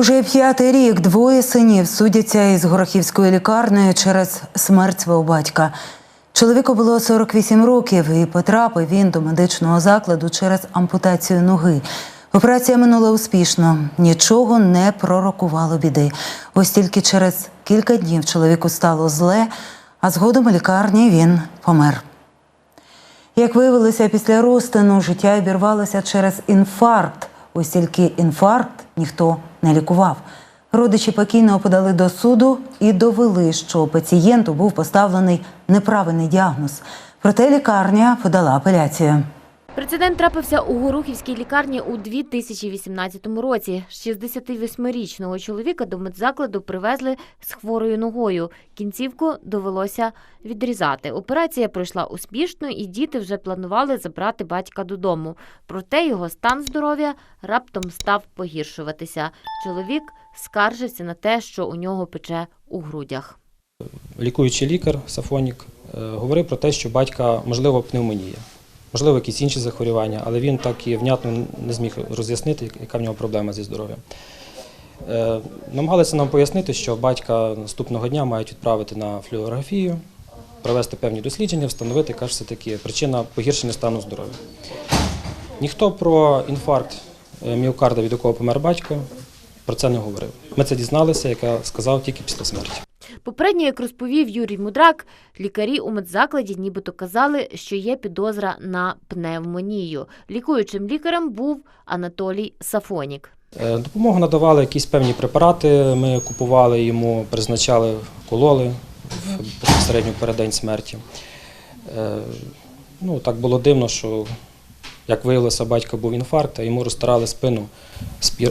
Уже п'ятий рік двоє синів судяться із Горохівською лікарнею через смерть свого батька. Чоловіку було 48 років і потрапив він до медичного закладу через ампутацію ноги. Операція минула успішно, нічого не пророкувало біди. Ось тільки через кілька днів чоловіку стало зле, а згодом у лікарні він помер. Як виявилося після розтину, життя обірвалося через інфаркт. Ось тільки інфаркт ніхто не лікував. Родичі покійного подали до суду і довели, що пацієнту був поставлений неправильний діагноз. Проте лікарня подала апеляцію. Прецедент трапився у Горухівській лікарні у 2018 році. 68-річного чоловіка до медзакладу привезли з хворою ногою. Кінцівку довелося відрізати. Операція пройшла успішно, і діти вже планували забрати батька додому. Проте його стан здоров'я раптом став погіршуватися. Чоловік скаржився на те, що у нього пече у грудях. лікуючий лікар Сафонік е, говорив про те, що батька можливо пневмонія, можливо, якісь інші захворювання, але він так і внятно не зміг роз'яснити, яка в нього проблема зі здоров'ям. Е, Намагалися нам пояснити, що батька наступного дня мають відправити на флюорографію, провести певні дослідження, встановити, яка все таки причина погіршення стану здоров'я. Ніхто про інфаркт е, міокарда, від якого помер батько, про це не говорив. Ми це дізналися, як я сказав, тільки після смерті. Попередньо, як розповів Юрій Мудрак, лікарі у медзакладі нібито казали, що є підозра на пневмонію. Лікуючим лікарем був Анатолій Сафонік. Е, Допомогу надавали якісь певні препарати. Ми купували йому, призначали, кололи безпосередньо переддень смерті. Е, Ну, так було дивно, що, як виявилося, батька був інфаркт, а йому розтирали спину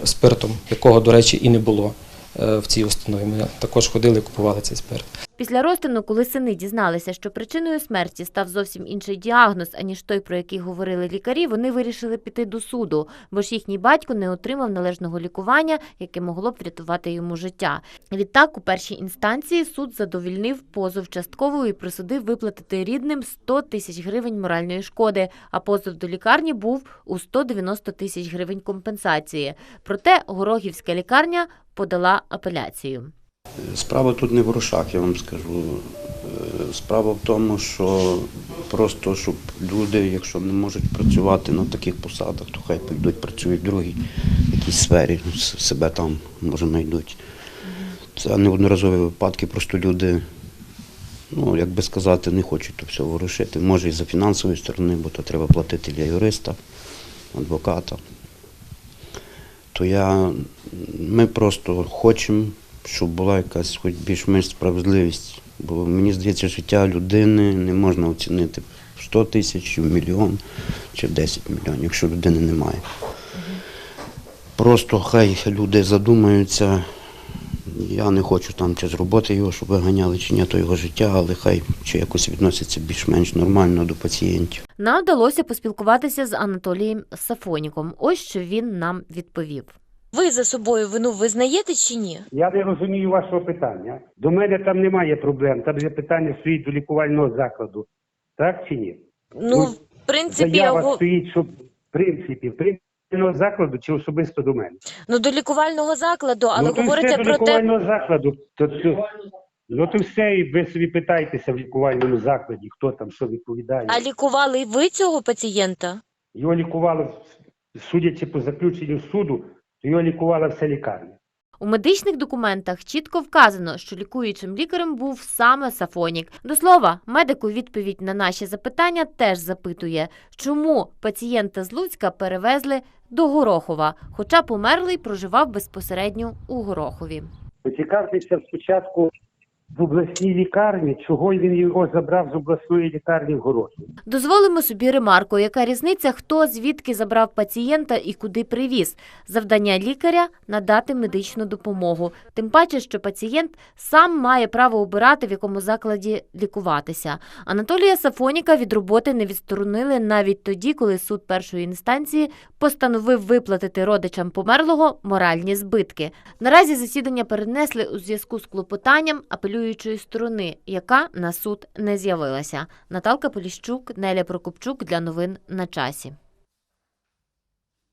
спиртом, якого, до речі, і не було в цій установі. Ми також ходили купували цей спирт. Після розтину, коли сини дізналися, що причиною смерті став зовсім інший діагноз, аніж той, про який говорили лікарі, вони вирішили піти до суду, бо ж їхній батько не отримав належного лікування, яке могло б врятувати йому життя. Відтак, у першій інстанції суд задовільнив позов частково і присудив виплатити рідним 100 тисяч гривень моральної шкоди, а позов до лікарні був у 190 тисяч гривень компенсації. Проте Горохівська лікарня подала апеляцію. Справа тут не в грошах, я вам скажу. Е, Справа в тому, що просто щоб люди, якщо не можуть працювати на таких посадах, то хай підуть працюють в другій якійсь сфері, ну, себе там може знайдуть. Це неодноразові випадки, просто люди, ну як би сказати, не хочуть то все ворушити. Може і за фінансової сторони, бо то треба платити для юриста, адвоката. То я, ми просто хочемо, щоб була якась хоч більш-менш справедливість. Бо мені здається, життя людини не можна оцінити в 100 тисяч, чи в мільйон, чи в 10 мільйонів, якщо людини немає. Просто хай люди задумаються. Я не хочу там чи з роботи його, щоб виганяли, чи ні, то його життя, але хай чи якось відносяться більш-менш нормально до пацієнтів. Нам вдалося поспілкуватися з Анатолієм Сафоніком. Ось що він нам відповів. Ви за собою вину визнаєте чи ні? Я не розумію вашого питання. До мене там немає проблем. Там же питання стоїть до лікувального закладу. Так чи ні? Ну, Ну, в принципі, Заява го- стоїть, що в принципі, в принципі, лікувального закладу чи особисто до мене. ну до лікувального закладу, але ну, говорите про те, лікувального закладу. То, то, ну то все, і ви собі питайтеся в лікувальному закладі, хто там що відповідає. а лікували ви цього пацієнта? Його лікували, судячи по заключенню суду, то його лікувала вся лікарня. У медичних документах чітко вказано, що лікуючим лікарем був саме Сафонік. До слова, медик у відповідь на наші запитання теж запитує, чому пацієнта з Луцька перевезли до Горохова, хоча померлий проживав безпосередньо у Горохові. Поцікавтеся спочатку в обласній лікарні, чого він його забрав з обласної лікарні в Горохів. Дозволимо собі ремарку, яка різниця, хто звідки забрав пацієнта і куди привіз. Завдання лікаря надати медичну допомогу. Тим паче, що пацієнт сам має право обирати, в якому закладі лікуватися. Анатолія Сафоніка від роботи не відсторонили навіть тоді, коли суд першої інстанції постановив виплатити родичам померлого моральні збитки. Наразі засідання перенесли у зв'язку з клопотанням апелюючої сторони, яка на суд не з'явилася. Наталка Поліщук, Неля Прокопчук для новин на часі.